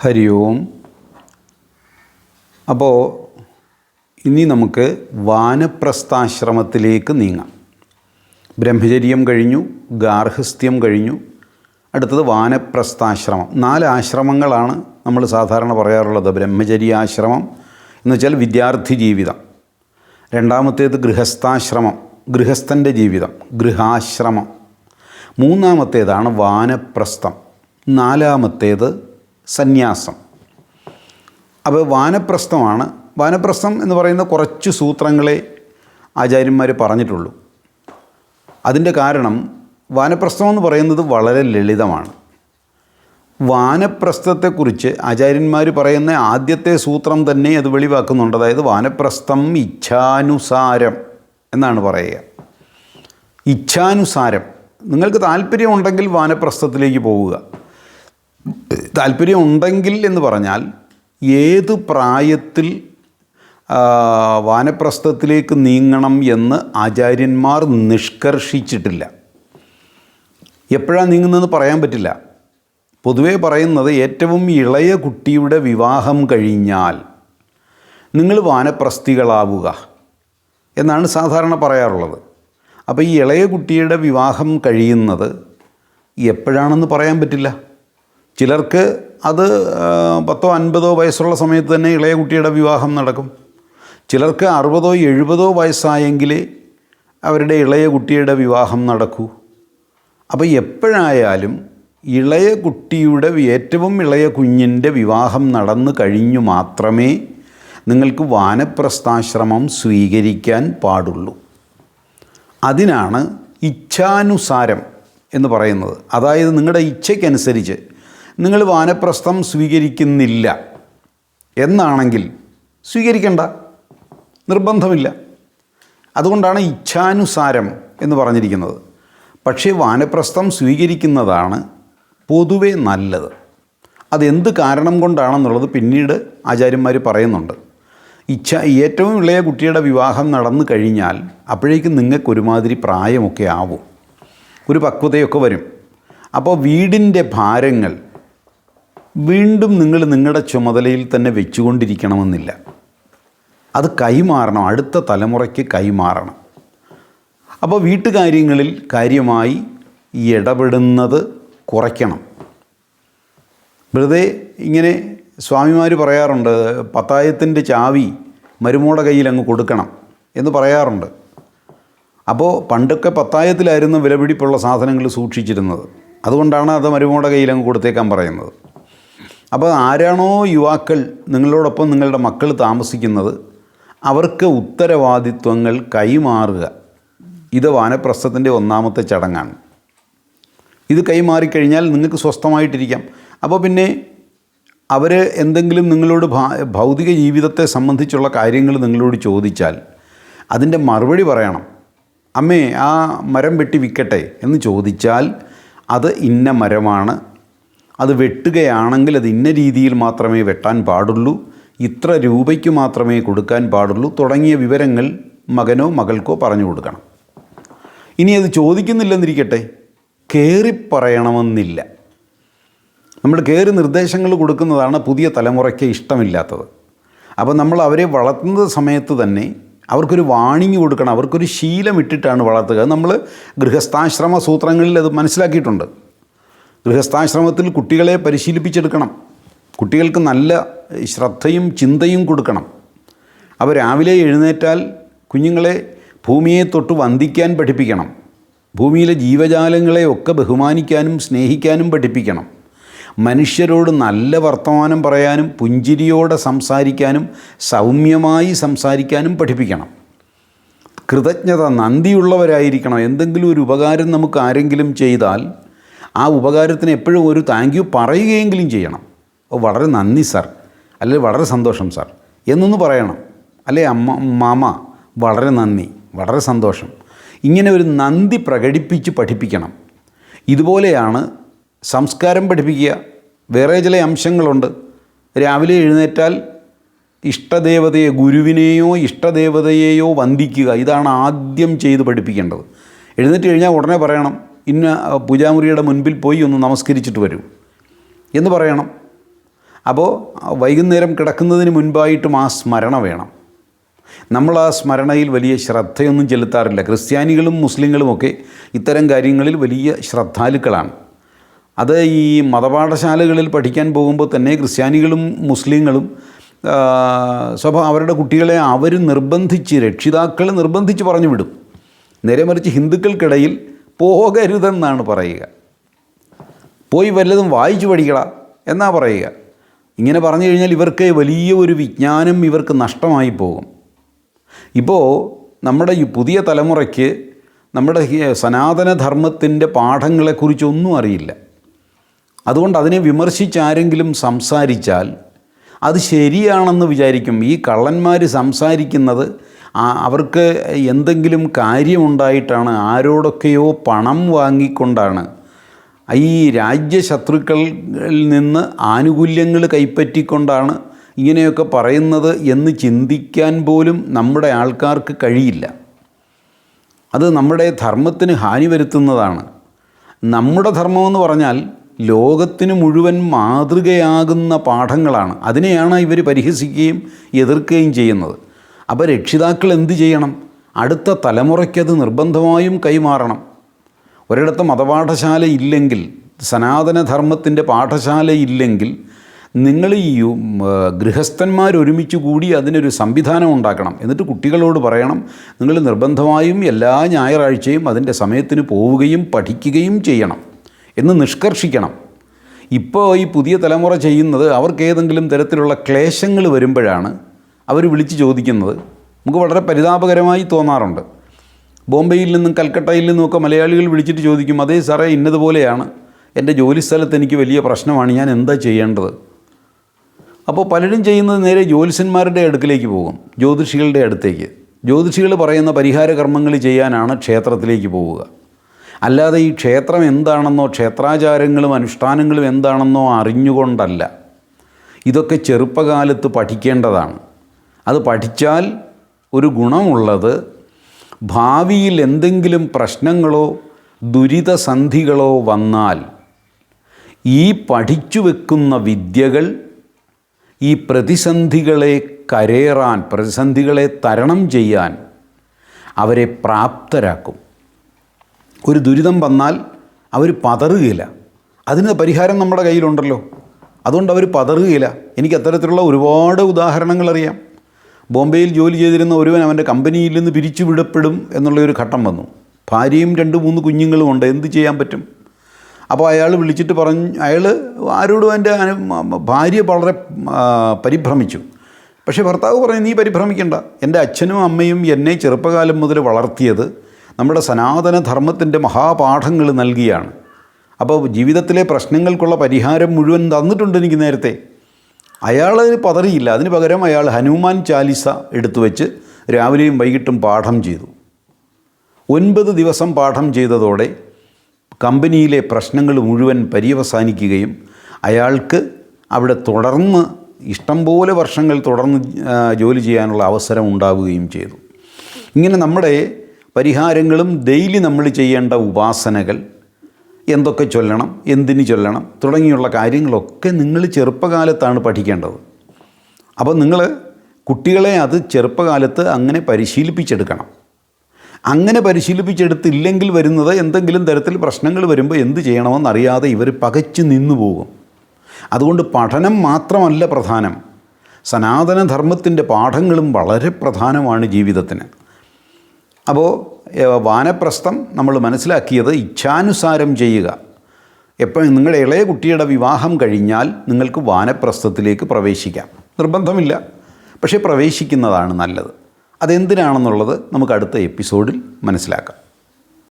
ഹരി ഓം. അപ്പോൾ ഇനി നമുക്ക് വാനപ്രസ്ഥാശ്രമത്തിലേക്ക് നീങ്ങാം. ബ്രഹ്മചര്യം കഴിഞ്ഞു ഗാർഹസ്ഥ്യം കഴിഞ്ഞു. അടുത്തത് വാനപ്രസ്ഥാശ്രമം. നാല് ആശ്രമങ്ങളാണ് നമ്മൾ സാധാരണ പറയാറുള്ളത്. ബ്രഹ്മചര്യാശ്രമം എന്ന് വെച്ചാൽ വിദ്യാർത്ഥി ജീവിതം. രണ്ടാമത്തേത് ഗൃഹസ്ഥാശ്രമം ഗൃഹസ്ഥന്റെ ജീവിതം ഗൃഹാശ്രമം. മൂന്നാമത്തേതാണ് വാനപ്രസ്ഥം. നാലാമത്തേത് സന്യാസം. അപ്പോൾ വാനപ്രസ്ഥമാണ്. വാനപ്രസ്ഥം എന്ന് പറയുന്ന കുറച്ച് സൂത്രങ്ങളെ ആചാര്യന്മാർ പറഞ്ഞിട്ടുള്ളൂ. അതിന്റെ കാരണം വാനപ്രസ്ഥം എന്ന് പറയുന്നത് വളരെ ലളിതമാണ്. വാനപ്രസ്ഥത്തെക്കുറിച്ച് ആചാര്യന്മാർ പറയുന്ന ആദ്യത്തെ സൂത്രം തന്നെ അത് വെളിവാക്കുന്നുണ്ട്. അതായത് വാനപ്രസ്ഥം ഇച്ഛാനുസാരം എന്നാണ് പറയുക. ഇച്ഛാനുസാരം. നിങ്ങൾക്ക് താല്പര്യമുണ്ടെങ്കിൽ വാനപ്രസ്ഥത്തിലേക്ക് പോവുക. താല്പര്യമുണ്ടെങ്കിൽ എന്ന് പറഞ്ഞാൽ ഏത് പ്രായത്തിൽ വാനപ്രസ്ഥത്തിലേക്ക് നീങ്ങണം എന്ന് ആചാര്യന്മാർ നിഷ്കർഷിച്ചിട്ടില്ല. എപ്പോഴാണ് നീങ്ങുന്നതെന്ന് പറയാൻ പറ്റില്ല. പൊതുവേ പറയുന്നത് ഏറ്റവും ഇളയ കുട്ടിയുടെ വിവാഹം കഴിഞ്ഞാൽ നിങ്ങൾ വാനപ്രസ്ഥികളാവുക എന്നാണ് സാധാരണ പറയാറുള്ളത്. അപ്പോൾ ഈ ഇളയ കുട്ടിയുടെ വിവാഹം കഴിയുന്നത് എപ്പോഴാണെന്ന് പറയാൻ പറ്റില്ല. ചിലർക്ക് അത് പത്തോ അൻപതോ വയസ്സുള്ള സമയത്ത് തന്നെ ഇളയ കുട്ടിയുടെ വിവാഹം നടക്കും. ചിലർക്ക് അറുപതോ എഴുപതോ വയസ്സായെങ്കിൽ അവരുടെ ഇളയ കുട്ടിയുടെ വിവാഹം നടക്കൂ. അപ്പോൾ എപ്പോഴായാലും ഇളയ കുട്ടിയുടെ ഏറ്റവും ഇളയ കുഞ്ഞിന്റെ വിവാഹം നടന്നു കഴിഞ്ഞു മാത്രമേ നിങ്ങൾക്ക് വാനപ്രസ്ഥാശ്രമം സ്വീകരിക്കാൻ പാടുള്ളൂ. അതിനാണ് ഇച്ഛാനുസാരം എന്ന് പറയുന്നത്. അതായത് നിങ്ങളുടെ ഇച്ഛയ്ക്കനുസരിച്ച് നിങ്ങൾ വാനപ്രസ്ഥം സ്വീകരിക്കുന്നില്ല എന്നാണെങ്കിൽ സ്വീകരിക്കണ്ട. നിർബന്ധമില്ല. അതുകൊണ്ടാണ് ഇച്ഛാനുസാരം എന്ന് പറഞ്ഞിരിക്കുന്നത്. പക്ഷേ വാനപ്രസ്ഥം സ്വീകരിക്കുന്നതാണ് പൊതുവെ നല്ലത്. അതെന്ത് കാരണം കൊണ്ടാണെന്നുള്ളത് പിന്നീട് ആചാര്യന്മാർ പറയുന്നുണ്ട്. ഇച്ഛ ഏറ്റവും ഇളയ കുട്ടിയുടെ വിവാഹം നടന്നു കഴിഞ്ഞാൽ അപ്പോഴേക്കും നിങ്ങൾക്ക് ഒരുമാതിരി പ്രായമൊക്കെ ആവും. ഒരു പക്വതയൊക്കെ വരും. അപ്പോൾ വീടിന്റെ ഭാരങ്ങൾ വീണ്ടും നിങ്ങൾ നിങ്ങളുടെ ചുമതലയിൽ തന്നെ വെച്ചുകൊണ്ടിരിക്കണമെന്നില്ല. അത് കൈമാറണം. അടുത്ത തലമുറയ്ക്ക് കൈമാറണം. അപ്പോൾ വീട്ടുകാര്യങ്ങളിൽ കാര്യമായി ഇടപെടുന്നത് കുറയ്ക്കണം. വെറുതെ ഇങ്ങനെ സ്വാമിമാർ പറയാറുണ്ട് പത്തായത്തിന്റെ ചാവി മരുമോടെ കയ്യിൽ അങ്ങ് കൊടുക്കണം എന്ന് പറയാറുണ്ട്. അപ്പോൾ പണ്ടൊക്കെ പത്തായത്തിലായിരുന്നു വിലപിടിപ്പുള്ള സാധനങ്ങൾ സൂക്ഷിച്ചിരുന്നത്. അതുകൊണ്ടാണ് അത് മരുമോടെ കയ്യിൽ അങ്ങ് കൊടുത്തേക്കാൻ പറയുന്നത്. അപ്പോൾ ആരാണോ യുവാക്കൾ നിങ്ങളോടൊപ്പം നിങ്ങളുടെ മക്കൾ താമസിക്കുന്നത് അവർക്ക് ഉത്തരവാദിത്വങ്ങൾ കൈമാറുക. ഇത് വാനപ്രസ്ഥത്തിന്റെ ഒന്നാമത്തെ ചടങ്ങാണ്. ഇത് കൈമാറിക്കഴിഞ്ഞാൽ നിങ്ങൾക്ക് സ്വസ്ഥമായിട്ടിരിക്കാം. അപ്പോൾ പിന്നെ അവർ എന്തെങ്കിലും നിങ്ങളോട് ഭൗതിക ജീവിതത്തെ സംബന്ധിച്ചുള്ള കാര്യങ്ങൾ നിങ്ങളോട് ചോദിച്ചാൽ അതിന്റെ മറുപടി പറയണം. അമ്മേ ആ മരം വെട്ടി വിൽക്കട്ടെ? എന്ന് ചോദിച്ചാൽ അത് ഇന്ന മരമാണ് അത് വെട്ടുകയാണെങ്കിൽ അത് ഇന്ന രീതിയിൽ മാത്രമേ വെട്ടാൻ പാടുള്ളൂ ഇത്ര രൂപയ്ക്ക് മാത്രമേ കൊടുക്കാൻ പാടുള്ളൂ തുടങ്ങിയ വിവരങ്ങൾ മകനോ മകൾക്കോ പറഞ്ഞു കൊടുക്കണം. ഇനി അത് ചോദിക്കുന്നില്ലെന്നിരിക്കട്ടെ? കയറി പറയണമെന്നില്ല. നമ്മൾ കയറി നിർദ്ദേശങ്ങൾ കൊടുക്കുന്നതാണ് പുതിയ തലമുറയ്ക്ക് ഇഷ്ടമില്ലാത്തത്. അപ്പോൾ നമ്മൾ അവരെ വളർത്തുന്ന സമയത്ത് തന്നെ അവർക്കൊരു വാണിങ് കൊടുക്കണം അവർക്കൊരു ശീലം ഇട്ടിട്ടാണ് വളർത്തുക. നമ്മൾ ഗൃഹസ്ഥാശ്രമ സൂത്രങ്ങളിൽ അത് മനസ്സിലാക്കിയിട്ടുണ്ട്. ഗൃഹസ്ഥാശ്രമത്തിൽ കുട്ടികളെ പരിശീലിപ്പിച്ചെടുക്കണം. കുട്ടികൾക്ക് നല്ല ശ്രദ്ധയും ചിന്തയും കൊടുക്കണം. അവർ രാവിലെ എഴുന്നേറ്റാൽ കുഞ്ഞുങ്ങളെ ഭൂമിയെ തൊട്ട് വന്ദിക്കാൻ പഠിപ്പിക്കണം. ഭൂമിയിലെ ജീവജാലങ്ങളെ ഒക്കെ ബഹുമാനിക്കാനും സ്നേഹിക്കാനും പഠിപ്പിക്കണം. മനുഷ്യരോട് നല്ല വർത്തമാനം പറയാനും പുഞ്ചിരിയോടെ സംസാരിക്കാനും സൗമ്യമായി സംസാരിക്കാനും പഠിപ്പിക്കണം. കൃതജ്ഞത നന്ദിയുള്ളവരായിരിക്കണം. എന്തെങ്കിലും ഒരു ഉപകാരം നമുക്ക് ആരെങ്കിലും ചെയ്താൽ ആ ഉപകാരത്തിന് എപ്പോഴും ഒരു താങ്ക് യു പറയുകയെങ്കിലും ചെയ്യണം. വളരെ നന്ദി സാർ അല്ലെങ്കിൽ വളരെ സന്തോഷം സാർ എന്നൊന്ന് പറയണം. അല്ലേ അമ്മ മാമ വളരെ നന്ദി വളരെ സന്തോഷം. ഇങ്ങനെ ഒരു നന്ദി പ്രകടിപ്പിച്ച് പഠിപ്പിക്കണം. ഇതുപോലെയാണ് സംസ്കാരം പഠിപ്പിക്കുക. വേറെ ചില അംശങ്ങളുണ്ട്. രാവിലെ എഴുന്നേറ്റാൽ ഇഷ്ടദേവതയെ ഗുരുവിനെയോ ഇഷ്ടദേവതയെയോ വന്ദിക്കുക. ഇതാണ് ആദ്യം ചെയ്ത് പഠിപ്പിക്കേണ്ടത്. എഴുന്നേറ്റ് കഴിഞ്ഞാൽ ഉടനെ പറയണം ഇന്ന പൂജാമുറിയുടെ മുൻപിൽ പോയി ഒന്ന് നമസ്കരിച്ചിട്ട് വരൂ എന്ന് പറയണം. അപ്പോൾ വൈകുന്നേരം കിടക്കുന്നതിന് മുൻപായിട്ടും ആ സ്മരണ വേണം. നമ്മൾ ആ സ്മരണയിൽ വലിയ ശ്രദ്ധയൊന്നും ചെലുത്താറില്ല. ക്രിസ്ത്യാനികളും മുസ്ലിങ്ങളുമൊക്കെ ഇത്തരം കാര്യങ്ങളിൽ വലിയ ശ്രദ്ധാലുക്കളാണ്. അത് ഈ മതപാഠശാലകളിൽ പഠിക്കാൻ പോകുമ്പോൾ തന്നെ ക്രിസ്ത്യാനികളും മുസ്ലിങ്ങളും സ്വഭ അവരുടെ കുട്ടികളെ അവർ നിർബന്ധിച്ച് രക്ഷിതാക്കൾ നിർബന്ധിച്ച് പറഞ്ഞു വിടും. നേരെ മറിച്ച് ഹിന്ദുക്കൾക്കിടയിൽ പോകരുതെന്നാണ് പറയുക. പോയി വല്ലതും വായിച്ചു പഠിക്കട എന്നാ പറയുക. ഇങ്ങനെ പറഞ്ഞു കഴിഞ്ഞാൽ ഇവർക്ക് വലിയ ഒരു വിജ്ഞാനം ഇവർക്ക് നഷ്ടമായി പോകും. ഇപ്പോൾ നമ്മുടെ ഈ പുതിയ തലമുറയ്ക്ക് നമ്മുടെ സനാതനധർമ്മത്തിന്റെ പാഠങ്ങളെക്കുറിച്ചൊന്നും അറിയില്ല. അതുകൊണ്ട് അതിനെ വിമർശിച്ചാരെങ്കിലും സംസാരിച്ചാൽ അത് ശരിയാണെന്ന് വിചാരിക്കും. ഈ കള്ളന്മാർ സംസാരിക്കുന്നത് അവർക്ക് എന്തെങ്കിലും കാര്യമുണ്ടായിട്ടാണ് ആരോടൊക്കെയോ പണം വാങ്ങിക്കൊണ്ടാണ് ഈ രാജ്യശത്രുക്കളിൽ നിന്ന് ആനുകൂല്യങ്ങൾ കൈപ്പറ്റിക്കൊണ്ടാണ് ഇങ്ങനെയൊക്കെ പറയുന്നത് എന്ന് ചിന്തിക്കാൻ പോലും നമ്മുടെ ആൾക്കാർക്ക് കഴിയില്ല. അത് നമ്മുടെ ധർമ്മത്തിന് ഹാനി വരുത്തുന്നതാണ്. നമ്മുടെ ധർമ്മമെന്ന് പറഞ്ഞാൽ ലോകത്തിന് മുഴുവൻ മാതൃകയാകുന്ന പാഠങ്ങളാണ്. അതിനെയാണ് ഇവർ പരിഹസിക്കുകയും എതിർക്കുകയും ചെയ്യുന്നത്. അപ്പോൾ രക്ഷിതാക്കൾ എന്ത് ചെയ്യണം? അടുത്ത തലമുറയ്ക്കത് നിർബന്ധമായും കൈമാറണം. ഒരിടത്ത് മതപാഠശാല ഇല്ലെങ്കിൽ സനാതനധർമ്മത്തിന്റെ പാഠശാല ഇല്ലെങ്കിൽ നിങ്ങൾ ഈ ഗൃഹസ്ഥന്മാർ ഒരുമിച്ച് കൂടി അതിനൊരു സംവിധാനം ഉണ്ടാക്കണം. എന്നിട്ട് കുട്ടികളോട് പറയണം നിങ്ങൾ നിർബന്ധമായും എല്ലാ ഞായറാഴ്ചയും അതിന്റെ സമയത്തിന് പോവുകയും പഠിക്കുകയും ചെയ്യണം. എന്ന് നിഷ്കർഷിക്കണം. ഇപ്പോൾ ഈ പുതിയ തലമുറ ചെയ്യുന്നത് അവർക്ക് ഏതെങ്കിലും തരത്തിലുള്ള ക്ലേശങ്ങൾ വരുമ്പോഴാണ് അവർ വിളിച്ച് ചോദിക്കുന്നത് നമുക്ക് വളരെ പരിതാപകരമായി തോന്നാറുണ്ട്. ബോംബെയിൽ നിന്നും കൽക്കട്ടയിൽ നിന്നുമൊക്കെ മലയാളികൾ വിളിച്ചിട്ട് ചോദിക്കും അതേ സാറേ ഇന്നതുപോലെയാണ്. എന്റെ ജോലി സ്ഥലത്ത് എനിക്ക് വലിയ പ്രശ്നമാണ്. ഞാൻ എന്താ ചെയ്യേണ്ടത്? അപ്പോൾ പലരും ചെയ്യുന്നത് നേരെ ജ്യോത്സ്യന്മാരുടെ അടുക്കിലേക്ക് പോകും ജ്യോതിഷികളുടെ അടുത്തേക്ക്. ജ്യോതിഷികൾ പറയുന്ന പരിഹാര കർമ്മങ്ങൾ ചെയ്യാനാണ് ക്ഷേത്രത്തിലേക്ക് പോവുക. അല്ലാതെ ഈ ക്ഷേത്രം എന്താണെന്നോ ക്ഷേത്രാചാരങ്ങളും അനുഷ്ഠാനങ്ങളും എന്താണെന്നോ അറിഞ്ഞുകൊണ്ടല്ല. ഇതൊക്കെ ചെറുപ്പകാലത്ത് പഠിക്കേണ്ടതാണ്. അത് പഠിച്ചാൽ ഒരു ഗുണമുള്ളത് ഭാവിയിൽ എന്തെങ്കിലും പ്രശ്നങ്ങളോ ദുരിതസന്ധികളോ വന്നാൽ ഈ പഠിച്ചു വെക്കുന്ന വിദ്യകൾ ഈ പ്രതിസന്ധികളെ കരേറാൻ പ്രതിസന്ധികളെ തരണം ചെയ്യാൻ അവരെ പ്രാപ്തരാക്കും. ഒരു ദുരിതം വന്നാൽ അവർ പതറുകയില്ല. അതിന് പരിഹാരം നമ്മുടെ കയ്യിലുണ്ടല്ലോ. അതുകൊണ്ട് അവർ പതറുകയില്ല. എനിക്ക് അത്തരത്തിലുള്ള ഒരുപാട് ഉദാഹരണങ്ങൾ അറിയാം. ബോംബെയിൽ ജോലി ചെയ്തിരുന്ന ഒരുവൻ അവന്റെ കമ്പനിയിൽ നിന്ന് പിരിച്ചുവിടപ്പെടും എന്നുള്ളൊരു ഘട്ടം വന്നു. ഭാര്യയും രണ്ട് മൂന്ന് കുഞ്ഞുങ്ങളും ഉണ്ട്. എന്ത് ചെയ്യാൻ പറ്റും? അപ്പോൾ അയാൾ വിളിച്ചിട്ട് പറഞ്ഞു അയാൾ ആരോടും എന്റെ ഭാര്യ വളരെ പരിഭ്രമിച്ചു. പക്ഷേ ഭർത്താവ് പറഞ്ഞു നീ പരിഭ്രമിക്കണ്ട. എന്റെ അച്ഛനും അമ്മയും എന്നെ ചെറുപ്പകാലം മുതൽ വളർത്തിയത് നമ്മുടെ സനാതന ധർമ്മത്തിന്റെ മഹാപാഠങ്ങൾ നൽകിയാണ്. അപ്പോൾ ജീവിതത്തിലെ പ്രശ്നങ്ങൾക്കുള്ള പരിഹാരം മുഴുവൻ തന്നിട്ടുണ്ട് എനിക്ക് നേരത്തെ. അയാൾ അതിന് പതറിയില്ല. അതിന് പകരം അയാൾ ഹനുമാൻ ചാലിസ എടുത്തു വെച്ച് രാവിലെയും വൈകിട്ടും പാഠം ചെയ്തു. ഒൻപത് ദിവസം പാഠം ചെയ്തതോടെ കമ്പനിയിലെ പ്രശ്നങ്ങൾ മുഴുവൻ പര്യവസാനിക്കുകയും അയാൾക്ക് അവിടെ തുടർന്ന് ഇഷ്ടംപോലെ വർഷങ്ങൾ തുടർന്ന് ജോലി ചെയ്യാനുള്ള അവസരം ഉണ്ടാവുകയും ചെയ്തു. ഇങ്ങനെ നമ്മുടെ പരിഹാരങ്ങളും ഡെയിലി നമ്മൾ ചെയ്യേണ്ട ഉപാസനകൾ എന്തൊക്കെ ചൊല്ലണം എന്തിന് ചൊല്ലണം തുടങ്ങിയുള്ള കാര്യങ്ങളൊക്കെ നിങ്ങൾ ചെറുപ്പകാലത്താണ് പഠിക്കേണ്ടത്. അപ്പോൾ നിങ്ങൾ കുട്ടികളെ അത് ചെറുപ്പകാലത്ത് അങ്ങനെ പരിശീലിപ്പിച്ചെടുക്കണം. അങ്ങനെ പരിശീലിപ്പിച്ചെടുത്തില്ലെങ്കിൽ വരുന്നത് എന്തെങ്കിലും തരത്തിൽ പ്രശ്നങ്ങൾ വരുമ്പോൾ എന്ത് ചെയ്യണമെന്നറിയാതെ ഇവർ പകച്ചു നിന്നു പോകും. അതുകൊണ്ട് പഠനം മാത്രമല്ല പ്രധാനം. സനാതനധർമ്മത്തിന്റെ പാഠങ്ങളും വളരെ പ്രധാനമാണ് ജീവിതത്തിന്. അപ്പോൾ വാനപ്രസ്ഥം നമ്മൾ മനസ്സിലാക്കിയത് ഇച്ഛാനുസാരം ചെയ്യുക. എപ്പോഴും നിങ്ങളുടെ ഇളയ കുട്ടിയുടെ വിവാഹം കഴിഞ്ഞാൽ നിങ്ങൾക്ക് വാനപ്രസ്ഥത്തിലേക്ക് പ്രവേശിക്കാം. നിർബന്ധമില്ല. പക്ഷേ പ്രവേശിക്കുന്നതാണ് നല്ലത്. അതെന്തിനാണെന്നുള്ളത് നമുക്ക് അടുത്ത എപ്പിസോഡിൽ മനസ്സിലാക്കാം.